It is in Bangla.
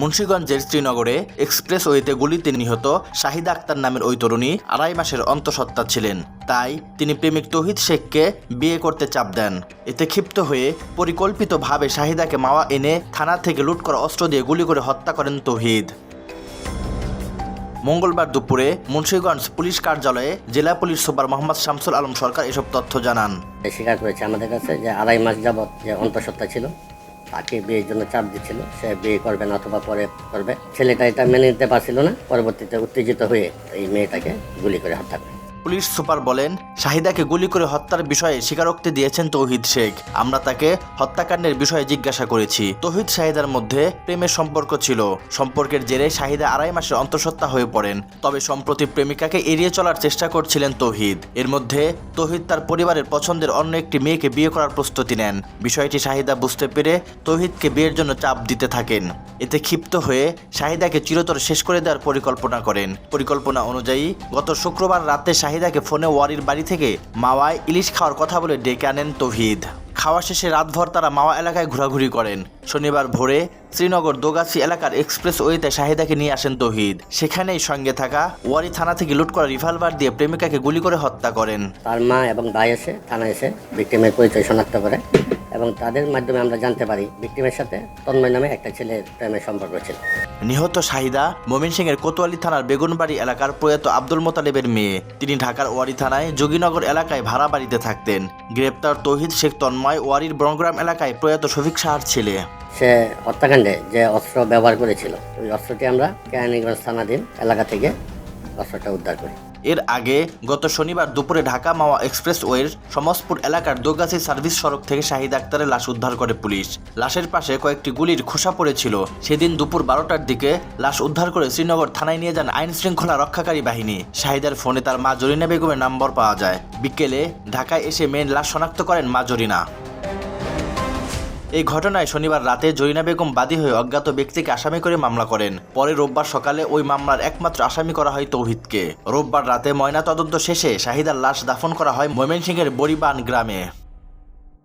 মুন্সীগঞ্জের শ্রীনগরে এক্সপ্রেসওয়েতে গুলিতে নিহত শাহিদা আক্তার নামের ওই তরুণী আড়াই মাসের অন্তঃসত্ত্বা ছিলেন। তাই তিনি প্রেমিক তৌহিদ শেখকে বিয়ে করতে চাপ দেন। এতে ক্ষিপ্ত হয়ে পরিকল্পিতভাবে শাহিদাকে মাওয়া এনে থানা থেকে লুট করা অস্ত্র দিয়ে গুলি করে হত্যা করেন তৌহিদ। মঙ্গলবার দুপুরে মুন্সীগঞ্জ পুলিশ কার্যালয়ে জেলা পুলিশ সুপার মোহাম্মদ শামসুল আলম সরকার এসব তথ্য জানান। স্বীকার করেছে আমাদের কাছে যে আড়াই মাস যাবৎ যে অন্তঃসত্ত্বা ছিল। তাকে বিয়ের জন্য চাপ দিচ্ছিল। সে বিয়ে করবে না অথবা পরে করবে। ছেলেটা এটা মেনে নিতে পারছিল না। পরবর্তীতে উত্তেজিত হয়ে এই মেয়েটাকে গুলি করে হত্যা করে। পুলিশ সুপার বলেন, শাহিদাকে গুলি করে হত্যার বিষয়ে স্বীকারোক্তি দিয়েছেন তৌহিদ শেখ। আমরা তাকে হত্যাকাণ্ডের বিষয়ে জিজ্ঞাসা করেছি। তৌহিদ শাহিদার মধ্যে প্রেমের সম্পর্ক ছিল। সম্পর্কের জেরে শাহিদা আড়াই মাসের অন্তঃসত্ত্বা হয়ে পড়েন। তবে সম্প্রতি প্রেমিকাকে এড়িয়ে চলার চেষ্টা করছিলেন তৌহিদ। এর মধ্যে তৌহিদ তার পরিবারের পছন্দের অন্য একটি মেয়েকে বিয়ে করার প্রস্তুতি নেন। বিষয়টি শাহিদা বুঝতে পেরে তৌহিদকে বিয়ের জন্য চাপ দিতে থাকেন। এতে ক্ষিপ্ত হয়ে শাহিদাকে চিরতর শেষ করে দেওয়ার পরিকল্পনা করেন। পরিকল্পনা অনুযায়ী গত শুক্রবার রাতে শাহিদাকে ফোনে ওয়ারির বাড়ি থেকে মাওয়ায় ইলিশ খাওয়ার কথা বলে ডেকে আনেন তৌহিদ। খাওয়া শেষে রাতভর তারা মাওয়া এলাকায় ঘোরাঘুরি করেন। শনিবার ভোরে শ্রীনগর দোগাছি এলাকার এক্সপ্রেস ওয়েতে শাহিদাকে নিয়ে আসেন তহিদ। সেখানেই সঙ্গে থাকা ওয়ারি থানা থেকে লুট করা রিভলভার দিয়ে প্রেমিকাকে গুলি করে হত্যা করেন। তার মা এবং ভাই এসে থানা এসে ভিক্টিমের পরিচয় শনাক্ত করে। এবং তাদের মাধ্যমে আমরা জানতে পারি ভিক্টিমের সাথে তন্ময় নামে একটা ছেলের প্রেমের সম্পর্ক ছিল। নিহত শাহিদা ময়মনসিংহের কোতোয়ালি থানার বেগুনবাড়ি এলাকার প্রয়াত আব্দুল মোতালেবের মেয়ে। তিনি ঢাকার ওয়ারি থানায় যোগীনগর এলাকায় ভাড়া বাড়িতে থাকতেন। গ্রেপ্তার তৌহিদ শেখ তন্ময় ওয়ারির বনগ্রাম এলাকায় প্রয়াত শফিক সাহার ছেলে। সে হত্যাকাণ্ডে যে অস্ত্র ব্যবহার করেছিল ওই অস্ত্রটি আমরা কেরানীগঞ্জ থানাধীন এলাকা থেকে অস্ত্রটা উদ্ধার করি। এর আগে গত শনিবার দুপুরে ঢাকা মাওয়া এক্সপ্রেসওয়ের সমসপুর এলাকার দোগাছি সার্ভিস সড়ক থেকে শাহিদ আক্তারের লাশ উদ্ধার করে পুলিশ। লাশের পাশে কয়েকটি গুলির খোসা পড়েছিল। সেদিন দুপুর বারোটার দিকে লাশ উদ্ধার করে শ্রীনগর থানায় নিয়ে যান আইন শৃঙ্খলা রক্ষাকারী বাহিনী। শাহিদার ফোনে তার মা জরিনা বেগমের নম্বর পাওয়া যায়। বিকেলে ঢাকায় এসে মেন লাশ শনাক্ত করেন মা জরিনা। এই ঘটনায় শনিবার রাতে জরিনা বেগম বাদী হয়ে অজ্ঞাত ব্যক্তিকে আসামি করে মামলা করেন। পরে রোববার সকালে ওই মামলার একমাত্র আসামি করা হয় তৌহিদকে। রোববার রাতে ময়না তদন্ত শেষে শাহিদার লাশ দাফন করা হয় ময়মনসিংহের বরিবান গ্রামে।